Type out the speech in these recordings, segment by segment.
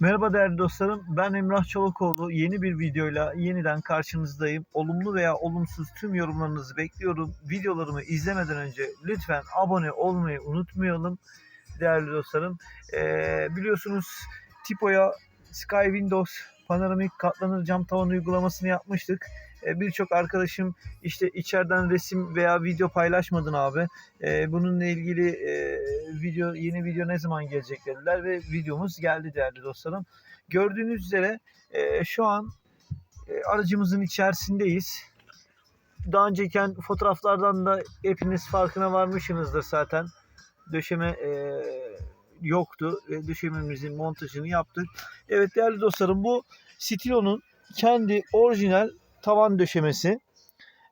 Merhaba değerli dostlarım. Ben Emrah Çolakoğlu. Yeni bir videoyla yeniden karşınızdayım. Olumlu veya olumsuz tüm yorumlarınızı bekliyorum. Videolarımı izlemeden önce lütfen abone olmayı unutmayalım değerli dostlarım. Ee, biliyorsunuz Tipo'ya Sky Windows panoramik katlanır cam tavan uygulamasını yapmıştık. Ee, Birçok arkadaşım işte içeriden resim veya video paylaşmadın abi. Ee, bununla ilgili e, video yeni video ne zaman gelecek dediler ve videomuz geldi değerli dostlarım. Gördüğünüz üzere e, şu an e, aracımızın içerisindeyiz. Daha önceki fotoğraflardan da hepiniz farkına varmışsınızdır zaten. Döşeme e, yoktu ve döşememizin montajını yaptık. Evet değerli dostlarım bu Stilo'nun kendi orijinal tavan döşemesi.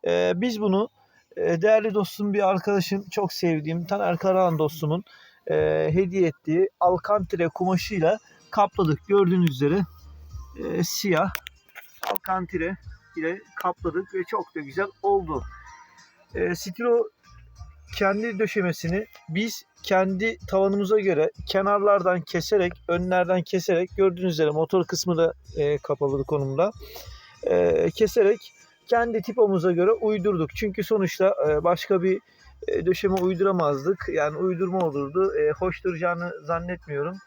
E, biz bunu e, değerli dostum bir arkadaşım çok sevdiğim Taner Karahan dostumun e, hediye ettiği alkantire kumaşıyla kapladık. Gördüğünüz üzere e, siyah alkantire ile kapladık ve çok da güzel oldu. E, Stilo kendi döşemesini biz kendi tavanımıza göre kenarlardan keserek, önlerden keserek gördüğünüz üzere motor kısmı da e, kapalı konumda e, keserek kendi tipomuza göre uydurduk. Çünkü sonuçta e, başka bir e, döşeme uyduramazdık. Yani uydurma olurdu. E, hoş duracağını zannetmiyorum.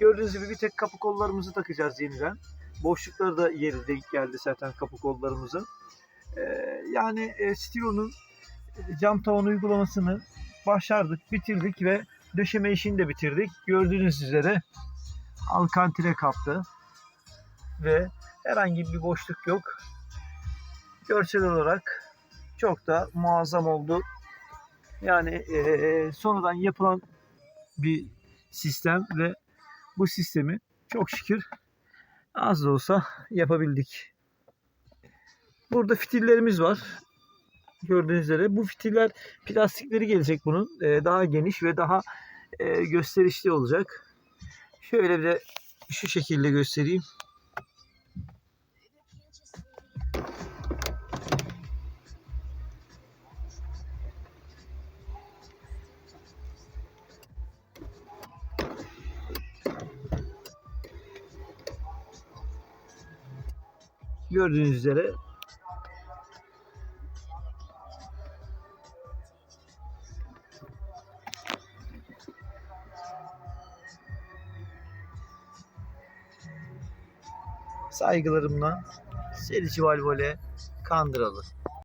Gördüğünüz gibi bir tek kapı kollarımızı takacağız yeniden. Boşlukları da yeri denk geldi zaten kapı kollarımızın. E, yani e, Stilo'nun cam tavan uygulamasını başardık, bitirdik ve döşeme işini de bitirdik. Gördüğünüz üzere alkantire kaptı ve herhangi bir boşluk yok. Görsel olarak çok da muazzam oldu. Yani eee, sonradan yapılan bir sistem ve bu sistemi çok şükür az da olsa yapabildik. Burada fitillerimiz var. Gördüğünüz üzere bu fitiller plastikleri gelecek bunun. Eee, daha geniş ve daha eee, gösterişli olacak. Şöyle bir de şu şekilde göstereyim. Gördüğünüz üzere saygılarımla Serici Valvole Kandıralı.